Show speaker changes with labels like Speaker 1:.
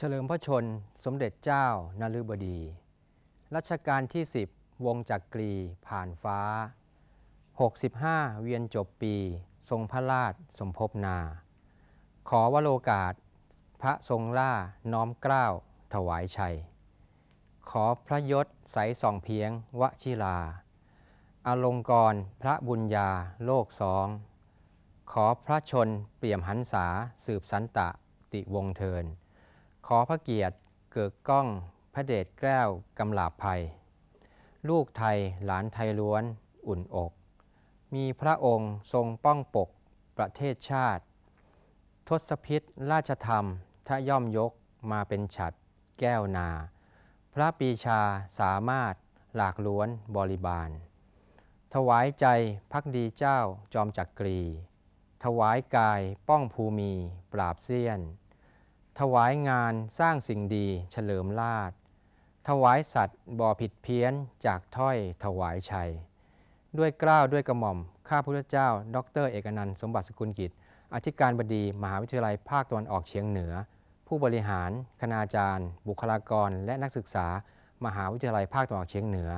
Speaker 1: เฉลิมพระชนสมเด็จเจ้านฤบดี รัชกาลที่ 10 วงจักกรีผ่านฟ้า 65 เวียนจบปี ทรงพระราชสมภพนา ขอวโรกาส พระทรงล่าน้อมเกล้าถวายชัย ขอพระยศใสส่องเพียงวชิลา อลงกรณพระบุญญาโลกสอง ขอพระชนเปี่ยมหันษาสืบสันตะติวงเทิน ขอพระเกียรติเกิดกล้องพระเดชแก้วกำลาบภัย ลูกไทยหลานไทยล้วนอุ่นอก มีพระองค์ทรงป้องปกประเทศชาติ ทศพิษราชธรรมทะย่อมยกมาเป็นฉัดแก้วนา พระปีชาสามารถหลากล้วนบริบาล ถวายใจพักดีเจ้าจอมจักกรี ถวายกายป้องภูมีปราบเสี้ยน ถวายงานสร้างสิ่งดีเฉลิมลาดถวายสัตว์บ่อผิดเพี้ยนจากถ้อยถวายชัย ด้วยเกล้าวด้วยกระหม่อม ข้าพุทธเจ้า ดร เอกนันท์สมบัติสกุลกิจ อธิการบดี มหาวิทยาลัยภาคตะวันออกเฉียงเหนือ ผู้บริหาร คณาจารย์ บุคลากร และนักศึกษา มหาวิทยาลัยภาคตะวันออกเฉียงเหนือ